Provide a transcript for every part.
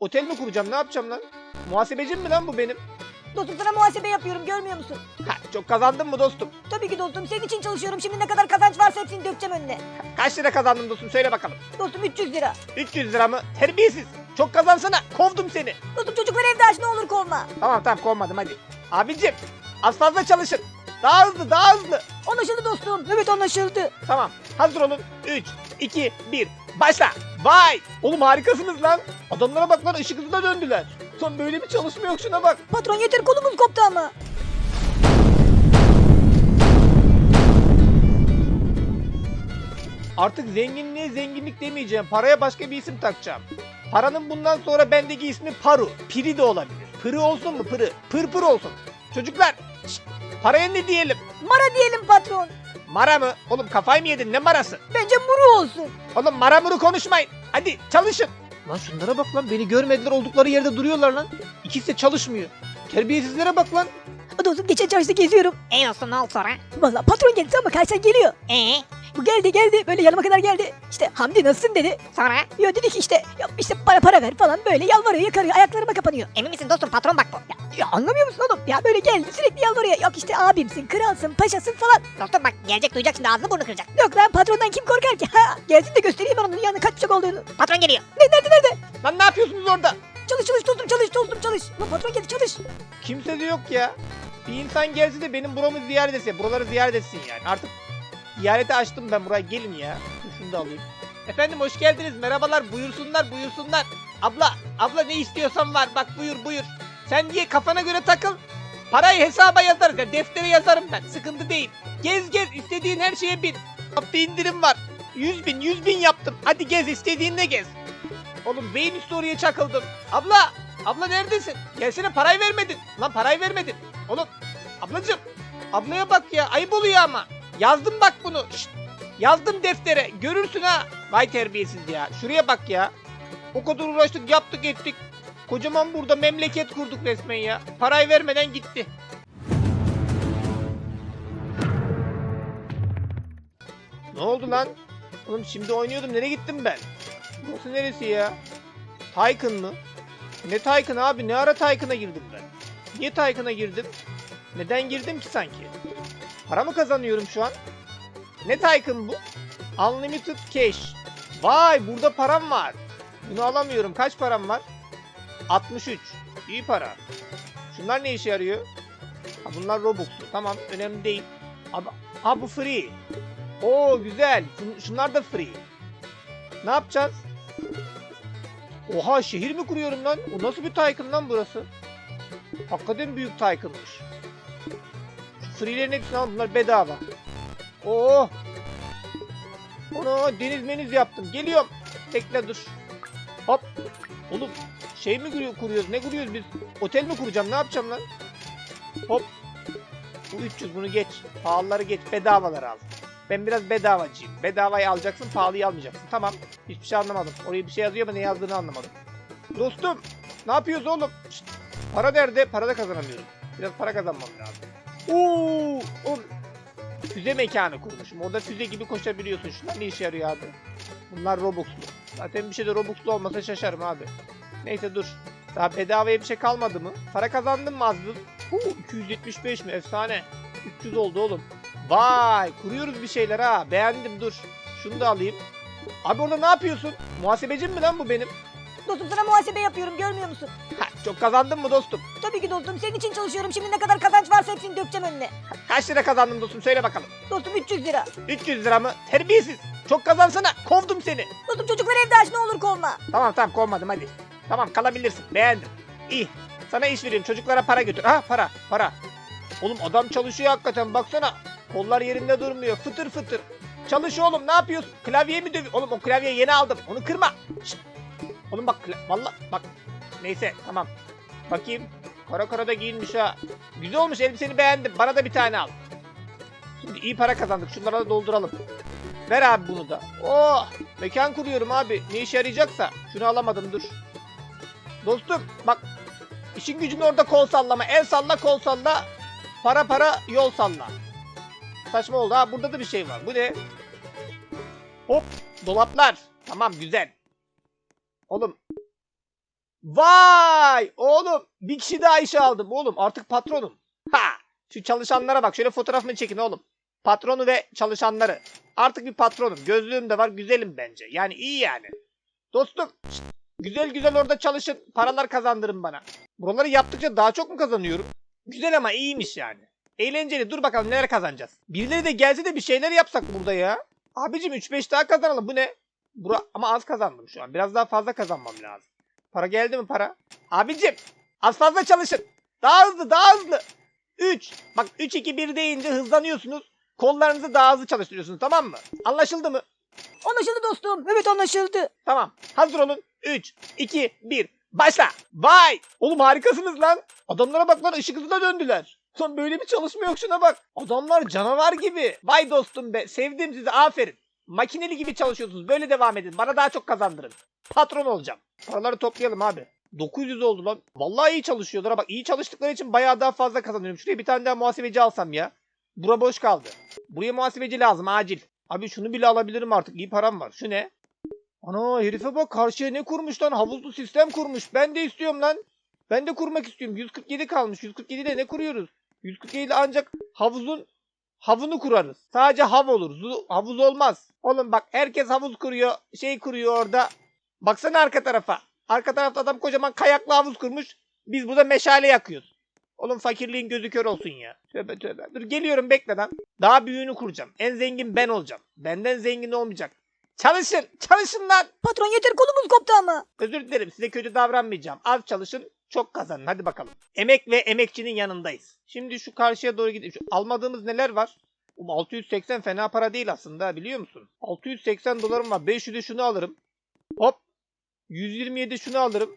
Otel mi kuracağım ne yapacağım lan? Muhasebecim mi lan bu benim? Dostum sana muhasebe yapıyorum görmüyor musun? Ha, çok kazandın mı dostum? Tabii ki dostum senin için çalışıyorum. Şimdi ne kadar kazanç varsa hepsini dökeceğim önüne. Kaç lira kazandın dostum söyle bakalım. Dostum 300 lira. 300 lira mı? Terbiyesiz. Çok kazansana. Kovdum seni. Dostum çocuklar evde aç ne olur kovma. Tamam tamam kovmadım hadi. Abicim az fazla çalışın. Daha hızlı daha hızlı. Anlaşıldı dostum. Evet anlaşıldı. Tamam hazır olun. 3, 2, 1 başla. Vay. Oğlum harikasınız lan. Adamlara bak lan ışık hızına döndüler. Son böyle bir çalışma yok şuna bak. Patron yeter kolumuz koptu ama. Artık zenginliğe zenginlik demeyeceğim. Paraya başka bir isim takacağım. Paranın bundan sonra bendeki ismi Paru. Piri de olabilir. Pırı olsun mu pırı? Pır pır olsun. Çocuklar şşt, paraya ne diyelim? Mara diyelim patron. Mara mı? Oğlum kafayı mı yedin ne marası? Bence muru olsun. Oğlum mara muru konuşmayın. Hadi çalışın. Lan şunlara bak lan beni görmediler oldukları yerde duruyorlar lan. İkisi de çalışmıyor. Terbiyesizlere bak lan. Dostum geçen çarşıda geziyorum. E dostum ne oldu sonra? Valla patron geldi ama karşıdan geliyor. E Bu geldi geldi böyle yanıma kadar geldi. İşte Hamdi nasılsın dedi. sonra? Ya dedi ki işte ya işte para para ver falan böyle yalvarıyor yakarıyor ayaklarıma kapanıyor. Emin misin dostum patron bak bu. Ya, ya anlamıyor musun oğlum? Ya böyle geldi sürekli yalvarıyor. Yok işte abimsin, kralsın, paşasın falan. Dostum bak gelecek duyacak şimdi ağzını burnunu kıracak. Yok lan patrondan kim korkar ki? Ha gelsin de göstereyim ben onun yanına kaç bıçak olduğunu. Patron geliyor. Ne nerede nerede? Lan ne yapıyorsunuz orada? Çalış çalış dostum çalış dostum çalış. Lan patron geldi çalış. Kimse de yok ya. Bir insan gelse de benim buramı ziyaret etse. Buraları ziyaret etsin yani. Artık ziyarete açtım ben buraya. Gelin ya. Şunu da alayım. Efendim hoş geldiniz. Merhabalar. Buyursunlar buyursunlar. Abla, abla ne istiyorsan var. Bak buyur buyur. Sen diye kafana göre takıl. Parayı hesaba yazarız. ya deftere yazarım ben. Sıkıntı değil. Gez gez. istediğin her şeye bin. Bir indirim var. 100 bin 100 bin yaptım. Hadi gez istediğinle gez. Oğlum beyin üstü oraya çakıldım. Abla! Abla neredesin? Gelsene parayı vermedin. Lan parayı vermedin. Oğlum ablacım. Ablaya bak ya ayıp oluyor ama. Yazdım bak bunu. Şşt, yazdım deftere. Görürsün ha. Vay terbiyesiz ya. Şuraya bak ya. O kadar uğraştık yaptık ettik. Kocaman burada memleket kurduk resmen ya. Parayı vermeden gitti. Ne oldu lan? Oğlum şimdi oynuyordum. Nereye gittim ben? Burası neresi ya? Taykın mı? Ne Taykın abi? Ne ara Taykın'a girdim ben? Niye Taykın'a girdim? Neden girdim ki sanki? Para mı kazanıyorum şu an? Ne Taykın bu? Unlimited Cash. Vay burada param var. Bunu alamıyorum. Kaç param var? 63. İyi para. Şunlar ne işe yarıyor? Ha, bunlar Robux'lu. Tamam önemli değil. Abi, ha bu free. Oo güzel. Şun- Şunlar da free. Ne yapacağız? Oha şehir mi kuruyorum lan? O nasıl bir Tycoon lan burası? Hakikaten büyük Tycoon'muş. Şu free'lerin hepsini al bunlar bedava. Oo. Onu deniz meniz yaptım. Geliyorum. Bekle dur. Hop. Oğlum şey mi kuruyor- kuruyoruz? Ne kuruyoruz biz? Otel mi kuracağım? Ne yapacağım lan? Hop. Bu 300 bunu geç. Pahalıları geç. Bedavaları al. Ben biraz bedavacıyım. Bedavayı alacaksın, pahalıyı almayacaksın. Tamam. Hiçbir şey anlamadım. Oraya bir şey yazıyor ama ne yazdığını anlamadım. Dostum, ne yapıyoruz oğlum? Şşt, para nerede? Para da kazanamıyorum. Biraz para kazanmam lazım. Oo, oğlum. Füze mekanı kurmuşum. Orada füze gibi koşabiliyorsun. Şunlar ne işe yarıyor abi? Bunlar Robux'lu. Zaten bir şey de Robux'lu olmasa şaşarım abi. Neyse dur. Daha bedavaya bir şey kalmadı mı? Para kazandın mı az buz? Huu, 275 mi? Efsane. 300 oldu oğlum. Vay kuruyoruz bir şeyler ha. Beğendim dur. Şunu da alayım. Abi orada ne yapıyorsun? Muhasebecim mi lan bu benim? Dostum sana muhasebe yapıyorum görmüyor musun? Ha, çok kazandın mı dostum? Tabii ki dostum senin için çalışıyorum. Şimdi ne kadar kazanç varsa hepsini dökeceğim önüne. Kaç lira kazandın dostum söyle bakalım. Dostum 300 lira. 300 lira mı? Terbiyesiz. Çok kazansana. Kovdum seni. Dostum çocuklar evde aç ne olur kovma. Tamam tamam kovmadım hadi. Tamam kalabilirsin. Beğendim. İyi. Sana iş vereyim. Çocuklara para götür. Ha para para. Oğlum adam çalışıyor hakikaten baksana. Kollar yerinde durmuyor. Fıtır fıtır. Çalış oğlum ne yapıyorsun? Klavyeyi mi dövüyorsun? Oğlum o klavyeyi yeni aldım. Onu kırma. Şşt. Oğlum bak valla bak. Neyse tamam. Bakayım. Kara kara da giyinmiş ha. Güzel olmuş elbiseni beğendim. Bana da bir tane al. Şimdi iyi para kazandık. Şunlara da dolduralım. Ver abi bunu da. Oh! Mekan kuruyorum abi. Ne işe yarayacaksa. Şunu alamadım dur. Dostum bak. işin gücün orada kol sallama. El salla kol salla. Para para yol salla. Saçma oldu ha. Burada da bir şey var. Bu ne? Hop. Dolaplar. Tamam güzel. Oğlum. Vay oğlum bir kişi daha işe aldım oğlum artık patronum. Ha şu çalışanlara bak şöyle fotoğrafını çekin oğlum. Patronu ve çalışanları. Artık bir patronum. Gözlüğüm de var güzelim bence. Yani iyi yani. Dostum güzel güzel orada çalışın. Paralar kazandırın bana. Buraları yaptıkça daha çok mu kazanıyorum? Güzel ama iyiymiş yani. Eğlenceli. Dur bakalım neler kazanacağız. Birileri de gelse de bir şeyler yapsak burada ya. Abicim 3-5 daha kazanalım. Bu ne? Bura ama az kazandım şu an. Biraz daha fazla kazanmam lazım. Para geldi mi para? Abicim az fazla çalışın. Daha hızlı daha hızlı. 3. Bak 3 2 1 deyince hızlanıyorsunuz. Kollarınızı daha hızlı çalıştırıyorsunuz tamam mı? Anlaşıldı mı? Anlaşıldı dostum. Evet anlaşıldı. Tamam. Hazır olun. 3 2 1 Başla. Vay! Oğlum harikasınız lan. Adamlara bak lan ışık hızına döndüler. Son böyle bir çalışma yok şuna bak. Adamlar canavar gibi. Vay dostum be. Sevdim sizi. Aferin. Makineli gibi çalışıyorsunuz. Böyle devam edin. Bana daha çok kazandırın. Patron olacağım. Paraları toplayalım abi. 900 oldu lan. Vallahi iyi çalışıyorlar. Bak iyi çalıştıkları için bayağı daha fazla kazanıyorum. Şuraya bir tane daha muhasebeci alsam ya. Bura boş kaldı. Buraya muhasebeci lazım acil. Abi şunu bile alabilirim artık. İyi param var. Şu ne? Ana herife bak karşıya ne kurmuş lan? Havuzlu sistem kurmuş. Ben de istiyorum lan. Ben de kurmak istiyorum. 147 kalmış. 147 ile ne kuruyoruz? 147 ile ancak havuzun havunu kurarız. Sadece hav olur. Havuz olmaz. Oğlum bak herkes havuz kuruyor. Şey kuruyor orada. Baksana arka tarafa. Arka tarafta adam kocaman kayaklı havuz kurmuş. Biz burada meşale yakıyoruz. Oğlum fakirliğin gözü kör olsun ya. Tövbe tövbe. Dur geliyorum bekle lan. Daha büyüğünü kuracağım. En zengin ben olacağım. Benden zengin olmayacak. Çalışın. Çalışın lan. Patron yeter kolumuz koptu ama. Özür dilerim size kötü davranmayacağım. Az çalışın çok kazanın hadi bakalım. Emek ve emekçinin yanındayız. Şimdi şu karşıya doğru gidelim. Almadığımız neler var? Oğlum 680 fena para değil aslında biliyor musun? 680 dolarım var. 500'de şunu alırım. Hop. 127 şunu alırım.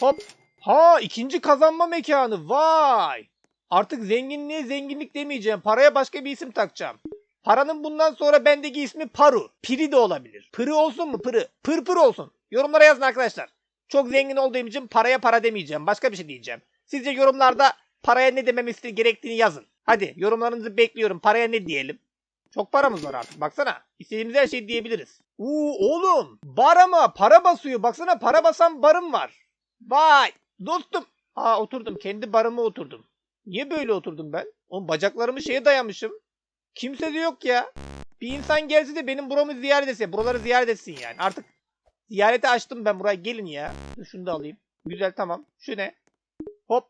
Hop. Ha ikinci kazanma mekanı. Vay. Artık zenginliğe zenginlik demeyeceğim. Paraya başka bir isim takacağım. Paranın bundan sonra bendeki ismi Paru. Piri de olabilir. Pırı olsun mu pırı? Pır pır olsun. Yorumlara yazın arkadaşlar. Çok zengin olduğum için paraya para demeyeceğim. Başka bir şey diyeceğim. Sizce yorumlarda paraya ne demem iste- gerektiğini yazın. Hadi yorumlarınızı bekliyorum. Paraya ne diyelim? Çok paramız var artık. Baksana. İstediğimiz her şeyi diyebiliriz. Uuu oğlum. Bar para basıyor. Baksana para basan barım var. Vay. Dostum. Aa oturdum. Kendi barıma oturdum. Niye böyle oturdum ben? Oğlum bacaklarımı şeye dayamışım. Kimse de yok ya. Bir insan gelse de benim buramı ziyaret etse. Buraları ziyaret etsin yani. Artık ziyarete açtım ben buraya. Gelin ya. Dur şunu da alayım. Güzel tamam. Şu ne? Hop.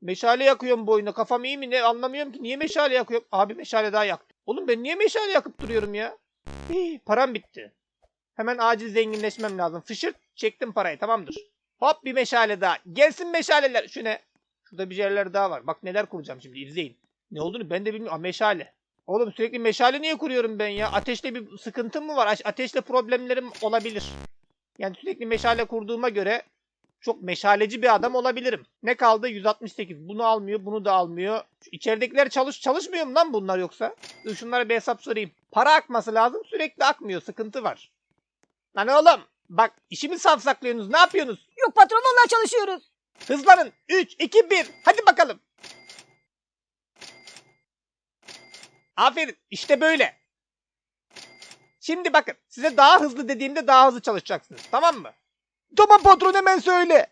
Meşale yakıyorum bu oyunda. Kafam iyi mi ne anlamıyorum ki. Niye meşale yakıyorum? Abi meşale daha yaktım. Oğlum ben niye meşale yakıp duruyorum ya? Hii, param bitti. Hemen acil zenginleşmem lazım. Fışırt çektim parayı tamamdır. Hop bir meşale daha. Gelsin meşaleler. Şu ne? Şurada bir yerler daha var. Bak neler kuracağım şimdi izleyin. Ne olduğunu ben de bilmiyorum. Aa, meşale. Oğlum sürekli meşale niye kuruyorum ben ya? Ateşle bir sıkıntım mı var? Ateşle problemlerim olabilir. Yani sürekli meşale kurduğuma göre çok meşaleci bir adam olabilirim. Ne kaldı? 168. Bunu almıyor, bunu da almıyor. Şu içeridekiler çalış çalışmıyor mu lan bunlar yoksa? Dur şunlara bir hesap sorayım. Para akması lazım. Sürekli akmıyor. Sıkıntı var. Lan oğlum bak işimi savsaklıyorsunuz. Ne yapıyorsunuz? Yok patron vallahi çalışıyoruz. Hızlanın. 3, 2, 1. Hadi bakalım. Aferin. İşte böyle. Şimdi bakın. Size daha hızlı dediğimde daha hızlı çalışacaksınız. Tamam mı? Tamam patron hemen söyle.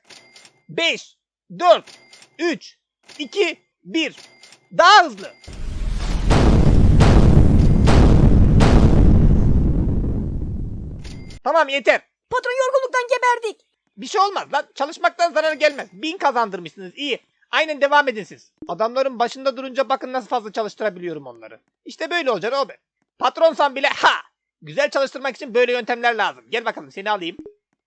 5, 4, 3, 2, 1. Daha hızlı. Tamam yeter. Patron yorgunluktan geberdik. Bir şey olmaz lan. Çalışmaktan zarar gelmez. Bin kazandırmışsınız. iyi. Aynen devam edin siz. Adamların başında durunca bakın nasıl fazla çalıştırabiliyorum onları. İşte böyle olacak abi. Patronsan bile ha. Güzel çalıştırmak için böyle yöntemler lazım. Gel bakalım seni alayım.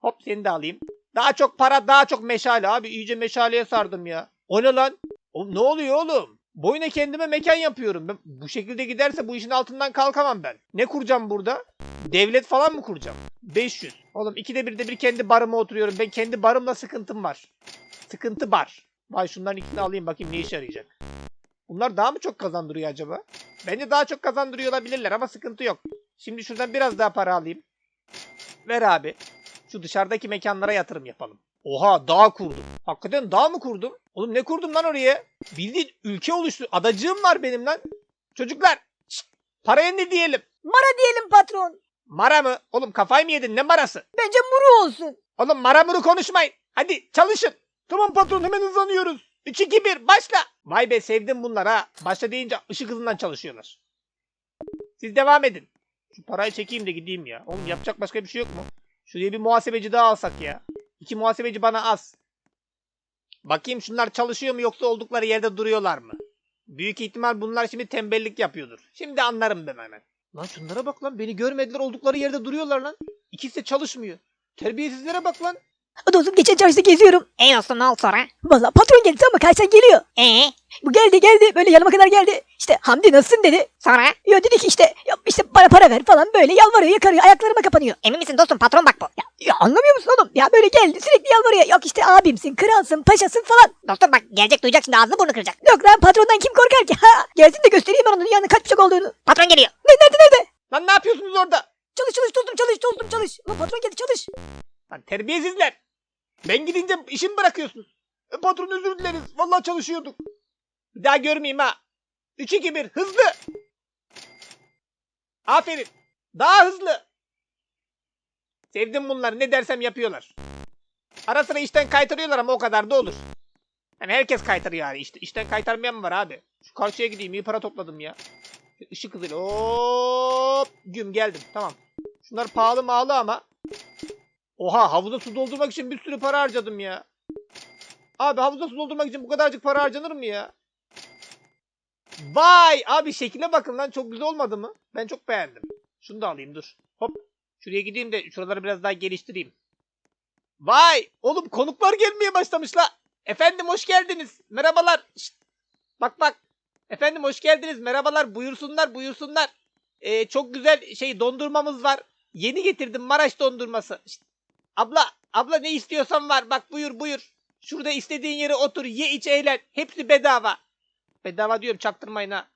Hop seni de alayım. Daha çok para daha çok meşale abi. iyice meşaleye sardım ya. O ne lan? Oğlum ne oluyor oğlum? Boyuna kendime mekan yapıyorum. Ben, bu şekilde giderse bu işin altından kalkamam ben. Ne kuracağım burada? Devlet falan mı kuracağım? 500. Oğlum ikide bir de bir kendi barıma oturuyorum. Ben kendi barımla sıkıntım var. Sıkıntı var. Vay şunların ikisini alayım bakayım ne işe yarayacak. Bunlar daha mı çok kazandırıyor acaba? Bence daha çok kazandırıyor olabilirler ama sıkıntı yok. Şimdi şuradan biraz daha para alayım. Ver abi. Şu dışarıdaki mekanlara yatırım yapalım. Oha dağ kurdum. Hakikaten dağ mı kurdum? Oğlum ne kurdum lan oraya? Bildiğin ülke oluştu. Adacığım var benim lan. Çocuklar. paraya ne diyelim? Mara diyelim patron. Mara mı? Oğlum kafayı mı yedin? Ne marası? Bence muru olsun. Oğlum maramuru konuşmayın. Hadi çalışın. Tamam patron hemen hızlanıyoruz. 3 2 1 başla. Vay be sevdim bunlar ha. Başla deyince ışık hızından çalışıyorlar. Siz devam edin. Şu parayı çekeyim de gideyim ya. Oğlum yapacak başka bir şey yok mu? Şuraya bir muhasebeci daha alsak ya. İki muhasebeci bana az. Bakayım şunlar çalışıyor mu yoksa oldukları yerde duruyorlar mı? Büyük ihtimal bunlar şimdi tembellik yapıyordur. Şimdi anlarım ben hemen. Lan şunlara bak lan beni görmediler oldukları yerde duruyorlar lan. İkisi de çalışmıyor. Terbiyesizlere bak lan. Dostum geçen çarşıda geziyorum. E dostum ne oldu sonra? Valla patron geldi tamam mı? Karşıdan geliyor. Ee Bu geldi geldi böyle yanıma kadar geldi. İşte Hamdi nasılsın dedi. sonra? Ya dedi ki işte ya işte bana para ver falan böyle yalvarıyor yakarıyor ayaklarıma kapanıyor. Emin misin dostum patron bak bu. Ya, ya anlamıyor musun oğlum? Ya böyle geldi sürekli yalvarıyor. Yok işte abimsin, kralsın, paşasın falan. Dostum bak gelecek duyacak şimdi ağzını burnunu kıracak. Yok lan patrondan kim korkar ki? Ha gelsin de göstereyim ben onun yanına kaç bıçak olduğunu. Patron geliyor. Ne nerede nerede? Lan ne yapıyorsunuz orada? Çalış çalış dostum çalış dostum çalış. Ulan patron geldi çalış. Lan terbiyesizler. Ben gidince işimi bırakıyorsunuz. E, patron özür dileriz. Vallahi çalışıyorduk. Bir daha görmeyeyim ha. 3 2 1 hızlı. Aferin. Daha hızlı. Sevdim bunları. Ne dersem yapıyorlar. Ara sıra işten kaytarıyorlar ama o kadar da olur. Yani herkes kaytarıyor yani. İşte, işten kaytarmayan mı var abi? Şu karşıya gideyim. iyi para topladım ya. Işık hızıyla. Hop. Güm geldim. Tamam. Şunlar pahalı mağlı ama. Oha havuza su doldurmak için bir sürü para harcadım ya. Abi havuza su doldurmak için bu kadarcık para harcanır mı ya? Vay abi şekile bakın lan çok güzel olmadı mı? Ben çok beğendim. Şunu da alayım dur. Hop. Şuraya gideyim de şuraları biraz daha geliştireyim. Vay oğlum konuklar gelmeye başlamış la. Efendim hoş geldiniz. Merhabalar. Şşt. Bak bak. Efendim hoş geldiniz. Merhabalar. Buyursunlar buyursunlar. Ee, çok güzel şey dondurmamız var. Yeni getirdim Maraş dondurması. Şşt. Abla, abla ne istiyorsan var. Bak buyur buyur. Şurada istediğin yere otur, ye iç eğlen. Hepsi bedava. Bedava diyorum çaktırmayın ha.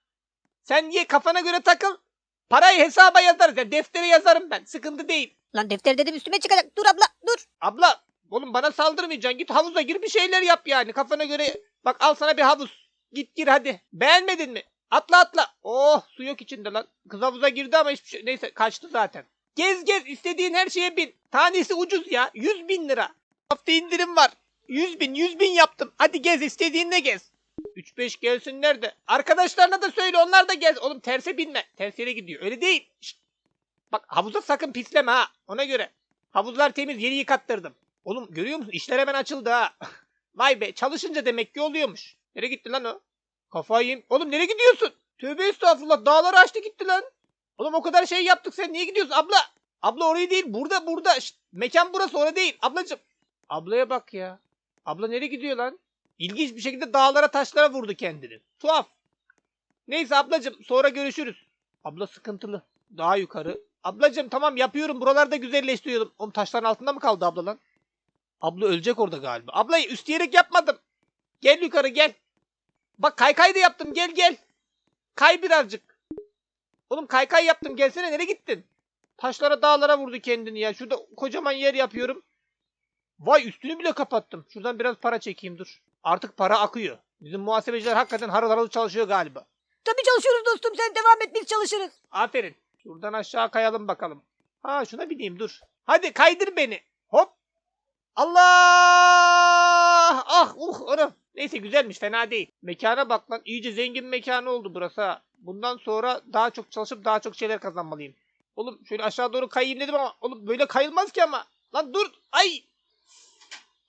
Sen ye kafana göre takıl. Parayı hesaba yazarız. Yani deftere yazarım ben. Sıkıntı değil. Lan defter dedim üstüme çıkacak. Dur abla dur. Abla, oğlum bana saldırmayacaksın. Git havuza gir bir şeyler yap yani. Kafana göre. Bak al sana bir havuz. Git gir hadi. Beğenmedin mi? Atla atla. Oh su yok içinde lan. Kız havuza girdi ama hiçbir şey. Neyse kaçtı zaten. Gez gez istediğin her şeye bin. Tanesi ucuz ya. 100 bin lira. Hafta indirim var. 100 bin 100 bin yaptım. Hadi gez istediğinde gez. 3-5 gelsinler de. Arkadaşlarına da söyle onlar da gez. Oğlum terse binme. Ters gidiyor. Öyle değil. Şşt. Bak havuza sakın pisleme ha. Ona göre. Havuzlar temiz yeni yıkattırdım. Oğlum görüyor musun? İşler hemen açıldı ha. Vay be çalışınca demek ki oluyormuş. Nereye gitti lan o? Kafayı yiyeyim. Oğlum nereye gidiyorsun? Tövbe estağfurullah dağları açtı gitti lan. Oğlum o kadar şey yaptık sen niye gidiyorsun abla? Abla orayı değil burada burada. Şşt, mekan burası orada değil ablacım. Ablaya bak ya. Abla nereye gidiyor lan? İlginç bir şekilde dağlara taşlara vurdu kendini. Tuhaf. Neyse ablacım sonra görüşürüz. Abla sıkıntılı. Daha yukarı. Ablacım tamam yapıyorum buralarda güzelleştiriyorum. Oğlum taşların altında mı kaldı abla lan? Abla ölecek orada galiba. Abla üstleyerek yapmadım. Gel yukarı gel. Bak kaykay da yaptım gel gel. Kay birazcık. Oğlum kaykay yaptım gelsene nereye gittin? Taşlara dağlara vurdu kendini ya. Şurada kocaman yer yapıyorum. Vay üstünü bile kapattım. Şuradan biraz para çekeyim dur. Artık para akıyor. Bizim muhasebeciler hakikaten harıl harıl çalışıyor galiba. Tabii çalışıyoruz dostum sen devam et biz çalışırız. Aferin. Şuradan aşağı kayalım bakalım. Ha şuna bineyim dur. Hadi kaydır beni. Hop. Allah! Ah uh onu. Neyse güzelmiş fena değil. Mekana bak lan. iyice zengin mekanı oldu burası ha. Bundan sonra daha çok çalışıp daha çok şeyler kazanmalıyım. Oğlum şöyle aşağı doğru kayayım dedim ama oğlum böyle kayılmaz ki ama. Lan dur. Ay.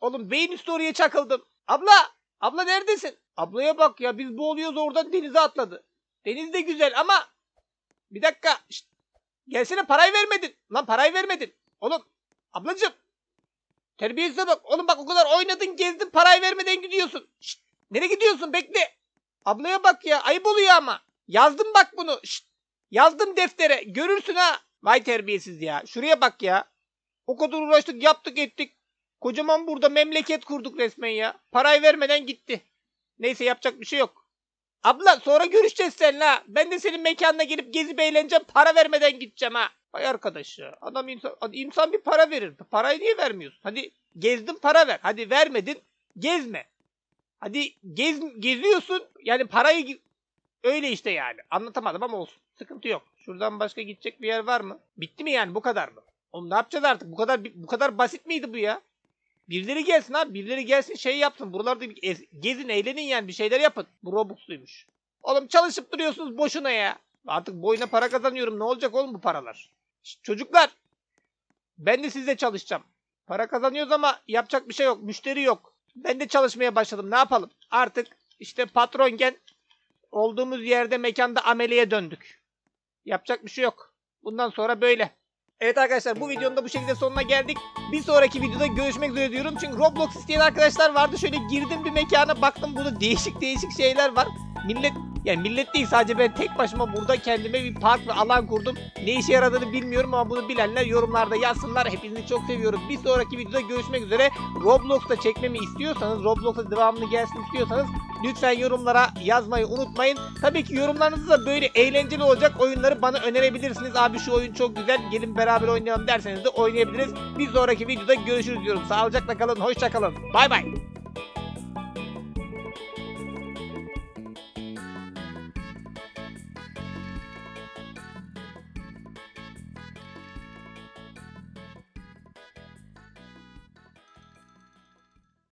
Oğlum beyin üstü oraya çakıldım. Abla. Abla neredesin? Ablaya bak ya biz boğuluyoruz oradan denize atladı. Deniz de güzel ama bir dakika. Şşt. Gelsene parayı vermedin. Lan parayı vermedin. Oğlum. Ablacım. Terbiyesize bak. Oğlum bak o kadar oynadın gezdin parayı vermeden gidiyorsun. Şşt. Nereye gidiyorsun bekle. Ablaya bak ya ayıp oluyor ama. Yazdım bak bunu. Şşt. Yazdım deftere. Görürsün ha. Vay terbiyesiz ya. Şuraya bak ya. O kadar uğraştık yaptık ettik. Kocaman burada memleket kurduk resmen ya. Parayı vermeden gitti. Neyse yapacak bir şey yok. Abla sonra görüşeceğiz seninle ha. Ben de senin mekanına gelip gezip eğleneceğim. Para vermeden gideceğim ha. Vay arkadaş ya. Adam insan, insan bir para verir. Parayı niye vermiyorsun? Hadi gezdin para ver. Hadi vermedin gezme. Hadi gez, geziyorsun. Yani parayı öyle işte yani. Anlatamadım ama olsun. Sıkıntı yok. Şuradan başka gidecek bir yer var mı? Bitti mi yani bu kadar mı? Oğlum ne yapacağız artık? Bu kadar bu kadar basit miydi bu ya? Birileri gelsin abi. Birileri gelsin şey yapsın. Buralarda bir ez- gezin eğlenin yani bir şeyler yapın. Bu Robux'luymuş. Oğlum çalışıp duruyorsunuz boşuna ya. Artık boyuna para kazanıyorum. Ne olacak oğlum bu paralar? Şşt, çocuklar. Ben de sizle çalışacağım. Para kazanıyoruz ama yapacak bir şey yok. Müşteri yok. Ben de çalışmaya başladım. Ne yapalım? Artık işte patronken olduğumuz yerde mekanda ameleye döndük. Yapacak bir şey yok. Bundan sonra böyle. Evet arkadaşlar bu videonun da bu şekilde sonuna geldik. Bir sonraki videoda görüşmek üzere diyorum. Çünkü Roblox isteyen arkadaşlar vardı. Şöyle girdim bir mekana baktım burada değişik değişik şeyler var. Millet yani millet değil sadece ben tek başıma burada kendime bir park ve alan kurdum. Ne işe yaradığını bilmiyorum ama bunu bilenler yorumlarda yazsınlar. Hepinizi çok seviyorum. Bir sonraki videoda görüşmek üzere. Roblox'ta çekmemi istiyorsanız, Roblox'ta devamını gelsin istiyorsanız lütfen yorumlara yazmayı unutmayın. Tabii ki yorumlarınızda böyle eğlenceli olacak oyunları bana önerebilirsiniz. Abi şu oyun çok güzel gelin beraber oynayalım derseniz de oynayabiliriz. Bir sonraki videoda görüşürüz diyorum. Sağlıcakla kalın, hoşça kalın. Bay bay.